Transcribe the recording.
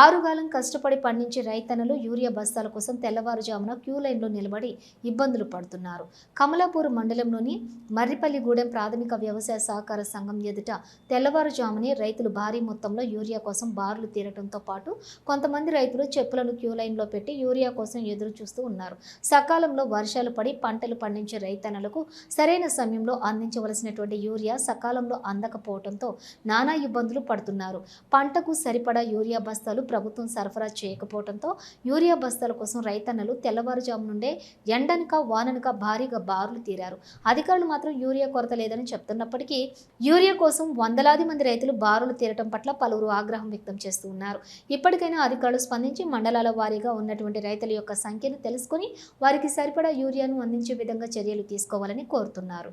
ఆరుగాలం కష్టపడి పండించే రైతన్నలు యూరియా బస్తాల కోసం తెల్లవారుజామున క్యూ లైన్లో నిలబడి ఇబ్బందులు పడుతున్నారు. కమలాపూర్ మండలంలోని మర్రిపల్లిగూడెం ప్రాథమిక వ్యవసాయ సహకార సంఘం ఎదుట తెల్లవారుజామునే రైతులు భారీ మొత్తంలో యూరియా కోసం బారులు తీరటంతో పాటు కొంతమంది రైతులు చెప్పులను క్యూ లైన్లో పెట్టి యూరియా కోసం ఎదురు చూస్తూ ఉన్నారు. సకాలంలో వర్షాలు పడి పంటలు పండించే రైతన్నలకు సరైన సమయంలో అందించవలసినటువంటి యూరియా సకాలంలో అందకపోవడంతో నానా ఇబ్బందులు పడుతున్నారు. పంటకు సరిపడా యూరియా బస్తాలు ప్రభుత్వం సరఫరా చేయకపోవడంతో యూరియా బస్తాల కోసం రైతన్నలు తెల్లవారుజాము నుండే ఎండనక వాననక భారీగా బారులు తీరారు. అధికారులు మాత్రం యూరియా కొరత లేదని చెప్తున్నప్పటికీ యూరియా కోసం వందలాది మంది రైతులు బారులు తీరటం పట్ల పలువురు ఆగ్రహం వ్యక్తం చేస్తూ ఉన్నారు. ఇప్పటికైనా అధికారులు స్పందించి మండలాల వారీగా ఉన్నటువంటి రైతుల యొక్క సంఖ్యను తెలుసుకుని వారికి సరిపడా యూరియాను అందించే విధంగా చర్యలు తీసుకోవాలని కోరుతున్నారు.